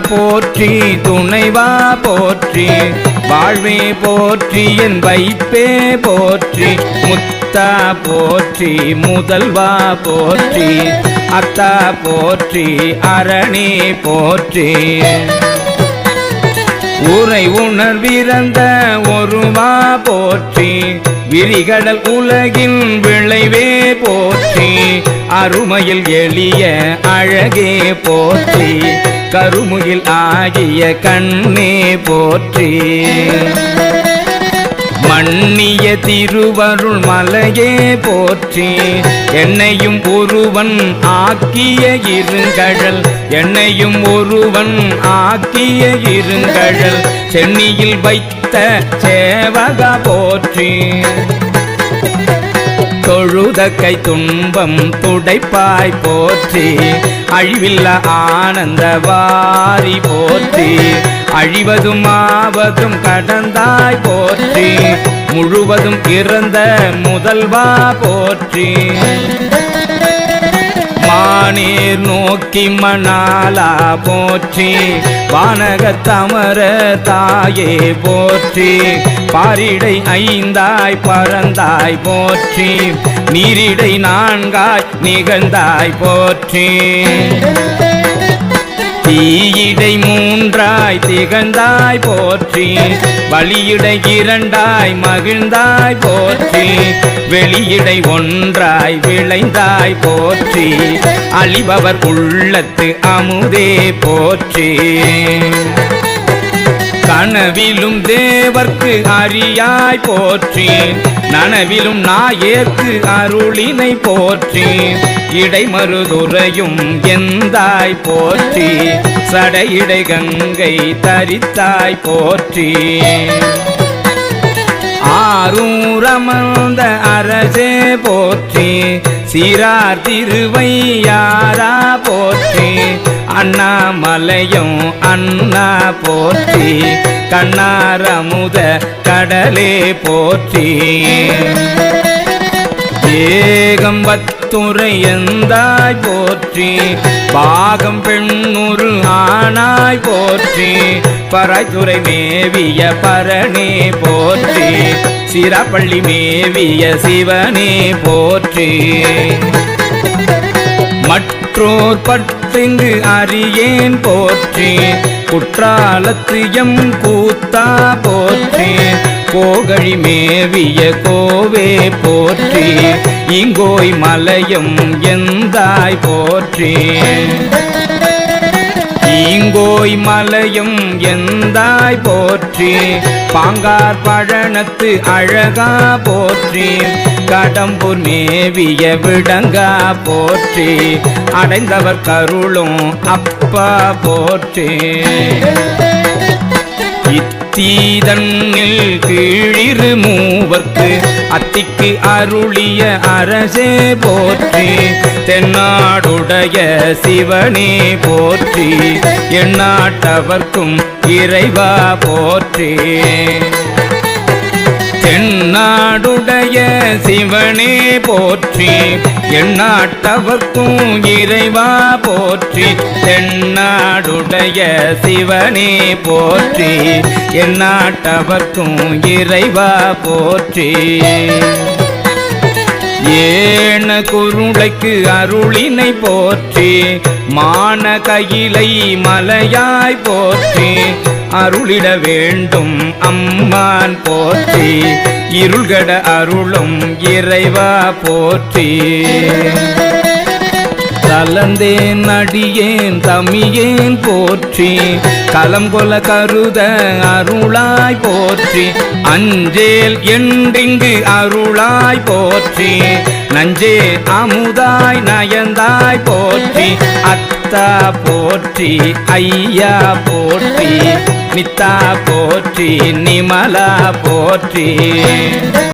போற்றி துணைவா போற்றி வாழ்வே போற்றி என் வைப்பே போற்றி முத்தா போற்றி முதல்வா போற்றி அத்தா போற்றி அரணே போற்றி. உரை உணர்விறந்த ஒருவா போற்றி விரிகடல் உலகின் விளைவே போற்றி அருமையில் எளிய அழகே போற்றி. கருமுகில் ஆகிய கண்ணே போற்றி. மண்ணிய திருவருள் மலையே போற்றி. என்னையும் ஒருவன் ஆக்கிய இருங்கழல். என்னையும் ஒருவன் ஆக்கிய இருங்கழல். சென்னியில் வைத்த சேவக போற்றி. தொழுதக்கை துன்பம் துடைப்பாய் போற்றி. அழிவில்ல ஆனந்த வாரி போற்றி. அழிவதும் ஆவதும் கடந்தாய் போற்றி. முழுவதும் இறந்த முதல்வா போற்றி. மானீர் நோக்கி மணாலா போற்றி வானகத்தமர தாயே போற்றி பாரிடை ஐந்தாய் பறந்தாய் போற்றி நீரிடை நான்காய் நிகழ்ந்தாய் போற்றி. தீயிடை மூன்றாய் திகழ்ந்தாய் போற்றி. வழியிடை இரண்டாய் மகிழ்ந்தாய் போற்றி. வெளியிடை ஒன்றாய் விளைந்தாய் போற்றி. அழிபவர் உள்ளத்து அமுதே போற்றி. கனவிலும் தேவர்க்கு அறியாய் போற்றி. நனவிலும் நாயேற்கு அருளினை போற்றி இடைமருதுரையும் எந்தாய் போற்றி சடையிடை கங்கை தரித்தாய் போற்றி. ஆரூரமர்ந்த அரசே போற்றி சிறார் திருவையாரா போற்றி அண்ணாமலையும் அண்ணா போற்றி. கண்ணாரமுத கடலே போற்றி. ஏகம்பத்துறை எந்தாய் போற்றி. பாகம் பெண்ணுரு ஆனாய் போற்றி. பராய்த்துறை மேவிய பரணே போற்றி. சிறப்பள்ளி மேவிய சிவனே போற்றி. மற்றோர் பட்டிங்கு அறியேன் போற்றி குற்றாலத்து எம் கூத்தா போற்றி கோகழி மேவிய கோவே போற்றி இங்கோய் மலையும் எந்தாய் போற்றி. ஈங்கோய் மலையும் எந்தாய் போற்றி பாங்கார் பழனத்து அழகா போற்றி கடம்பூர் மேவிய விடங்கா போற்றி அடைந்தவர் கருளும் அப்பா போற்றி. இத்தீதன்னில் கீழிரு மூவர்க்கு அத்திக்கு அருளிய அரசே போற்றி தென்னாடுடைய சிவனே போற்றி எண்ணாட்டவர்க்கும் இறைவா போற்றி. தென்னாடுடைய சிவனே போற்றி எண்ணாட்டவர்க்கும் இறைவா போற்றி தென்னாடுடைய சிவனே போற்றி எந்நாட்டவர்க்கும் இறைவா போற்றி. ஏன குருளைக்கு அருளினை போற்றி மான கையிலை மலையாய் போற்றி அருளிட வேண்டும் அம்மான் போற்றி இருள்கட அருளும் இறைவா போற்றி. கலந்தேன் அடியேன் தமியேன் போற்றி. களம் கொல கருத அருளாய் போற்றி. அஞ்சேல் என்றிங்கு அருளாய் போற்றி. நஞ்சே அமுதாய் நயந்தாய் போற்றி. அத்தா போற்றி ஐயா போற்றி. நித்தா போற்றி நிமலா போற்றி.